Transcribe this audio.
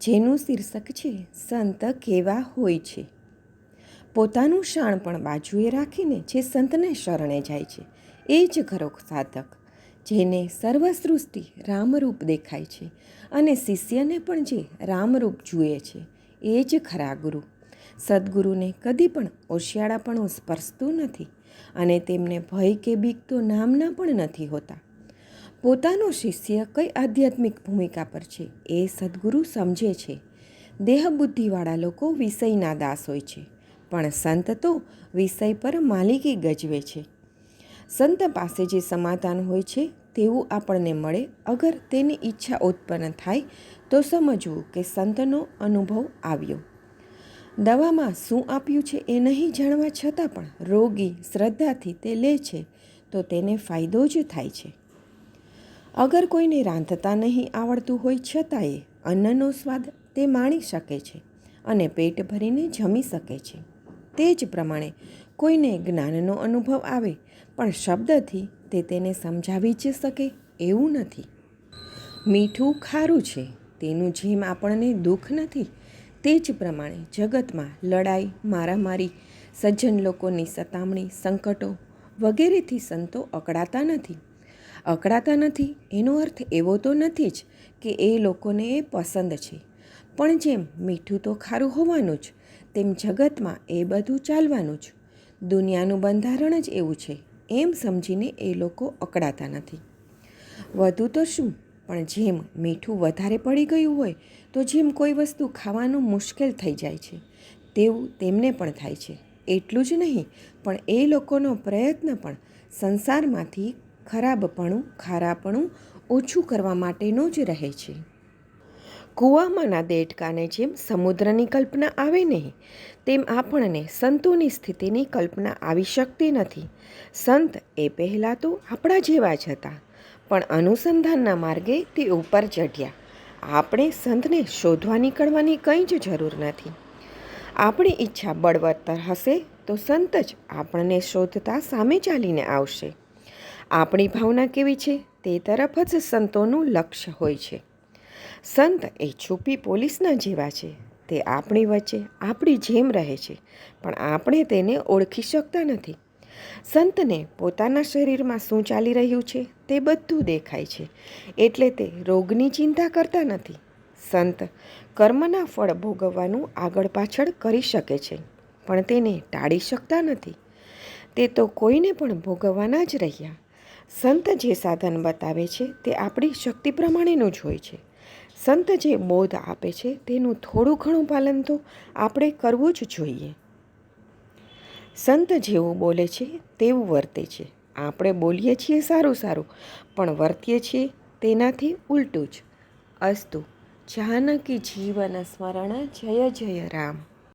જેનું શીર્ષક છે, સંત કેવા હોય છે. પોતાનું શાણ પણ બાજુએ રાખીને જે સંતને શરણે જાય છે, એ જ ખરો સાધક, જેને સર્વસૃષ્ટિ રામરૂપ દેખાય છે અને શિષ્યને પણ જે રામરૂપ જુએ છે, એ જ ખરા ગુરુ. સદગુરુને કદી પણ ઓશિયાળાપણું સ્પર્શતું નથી અને તેમને ભય કે બીક તો નામના પણ નથી હોતા. પોતાનો શિષ્ય કઈ આધ્યાત્મિક ભૂમિકા પર છે એ સદગુરુ સમજે છે. દેહબુદ્ધિવાળા લોકો વિષયના દાસ હોય છે, પણ સંત તો વિષય પર માલિકી ગજવે છે. સંત પાસે જે સમાધાન હોય છે, તેવું આપણને મળે અગર તેની ઈચ્છા ઉત્પન્ન થાય તો સમજવું કે સંતનો અનુભવ આવ્યો. દવામાં શું આપ્યું છે એ નહીં જાણવા છતાં પણ રોગી શ્રદ્ધાથી તે લે છે, તો તેને ફાયદો જ થાય છે. અગર કોઈને રાંધતા નહીં આવડતું હોય છતાંય અન્નનો સ્વાદ તે માણી શકે છે અને પેટ ભરીને જમી શકે છે. તે જ પ્રમાણે કોઈને જ્ઞાનનો અનુભવ આવે, પણ શબ્દથી તે તેને સમજાવી જ શકે એવું નથી. મીઠું ખારું છે, તેનું જેમ આપણને દુઃખ નથી, તે જ પ્રમાણે જગતમાં લડાઈ, મારામારી, સજ્જન લોકોની સતામણી, સંકટો વગેરેથી સંતો અકળાતા નથી. અકળાતા નથી. એનો અર્થ એવો તો નથી જ કે એ લોકોને એ પસંદ છે. પણ જેમ મીઠું તો ખારું હોવાનું જ, તેમ જગતમાં એ બધું ચાલવાનું જ. દુનિયાનું બંધારણ જ એવું છે. એમ સમજીને એ લોકો અકળાતા નથી. વધુ તો શું? પણ જેમ મીઠું વધારે પડી ગયું હોય, તો જેમ કોઈ વસ્તુ ખાવાનું મુશ્કેલ થઈ જાય છે. તેવું તેમને પણ થાય છે. એટલું જ નહીં, પણ એ લોકોનો પ્રયત્ન પણ સંસારમાંથી ખરાબપણું, ખારાપણું ઓછું કરવા માટેનો જ રહે છે. કૂવામાંના દેડકાને જેમ સમુદ્રની કલ્પના આવે નહીં, તેમ આપણને સંતોની સ્થિતિની કલ્પના આવી શકતી નથી. સંત એ પહેલાં તો આપણા જેવા જ હતા, પણ અનુસંધાનના માર્ગે તે ઉપર ચઢ્યા. આપણે સંતને શોધવા નીકળવાની કંઈ જ જરૂર નથી. આપણી ઈચ્છા બળવત્તર હશે તો સંત જ આપણને શોધતા સામે ચાલીને આવશે. આપણી ભાવના કેવી છે? તે તરફ જ સંતોનું લક્ષ્ય હોય છે. સંત એ છુપી પોલીસના જેવા છે. તે આપણી વચ્ચે, આપણી જેમ રહે છે, પણ આપણે તેને ઓળખી શકતા નથી. સંતને પોતાના શરીરમાં શું ચાલી રહ્યું છે તે બધું દેખાય છે. એટલે તે રોગની ચિંતા કરતા નથી. સંત કર્મના ફળ ભોગવવાનું આગળ પાછળ કરી શકે છે, પણ તેને ટાળી શકતા નથી. તે તો કોઈને પણ ભોગવવાના જ રહ્યા. સંત જે સાધન બતાવે છે તે આપણી શક્તિ પ્રમાણેનું જ હોય છે. સંત જે બોધ આપે છે તેનું થોડું ઘણું પાલન તો આપણે કરવું જ જોઈએ. સંત જેવું બોલે છે તેવું વર્તે છે. આપણે બોલીએ છીએ સારું સારું, પણ વર્તીએ છીએ તેનાથી ઉલટું જ. અસ્તુ, જાનકી જીવન સ્મરણ જય જય રામ.